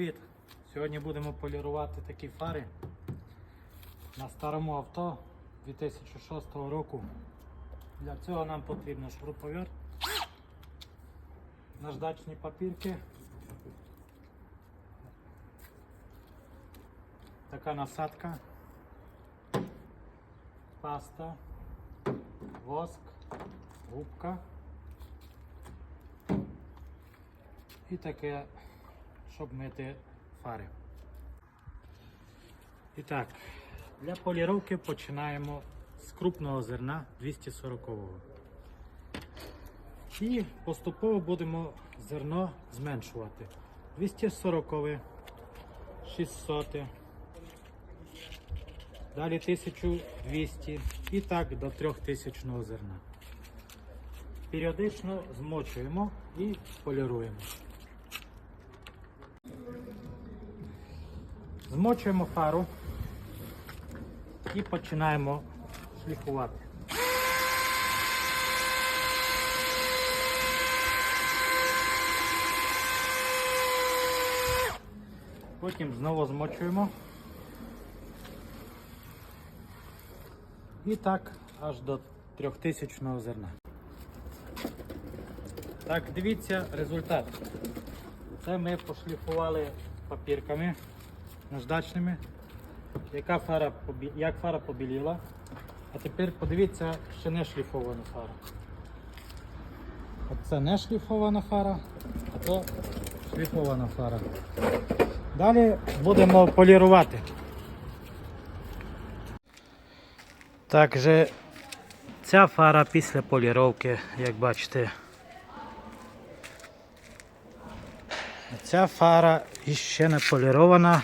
привіт! Сьогодні будемо полірувати такі фари на старому авто 2006 року. Для цього нам потрібно шуруповерт, наждачні папірки, така насадка, паста, воск, губка. І таке, щоб мити фари. І так, для поліровки починаємо з крупного зерна 240-го. І поступово будемо зерно зменшувати. 240, 600, далі 1200 і так до 3000 зерна. Періодично змочуємо і поліруємо. Змочуємо фару і починаємо шліфувати. Потім знову змочуємо. І так аж до 3000 зерна. Так, дивіться результат. Це ми пошліфували папірками наждачними. Яка фара, як фара побіліла. А тепер подивіться ще не шліфована фара. Оце не шліфована фара, а то шліфована фара. Далі будемо полірувати. Так же ця фара після поліровки, як бачите. Ця фара іще не полірована,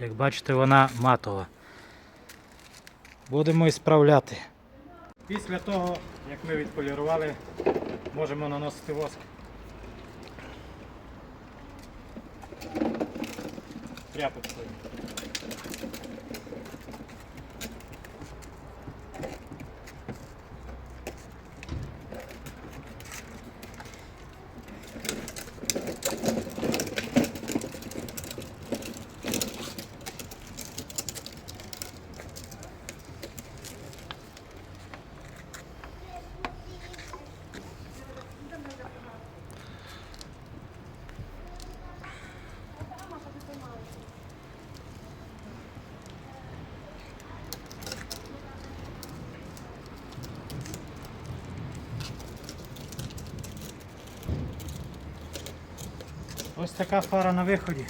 як бачите, вона матова. Будемо і справляти. Після того, як ми відполірували, можемо наносити воск. Тряпочкою. Ось така фара на виході.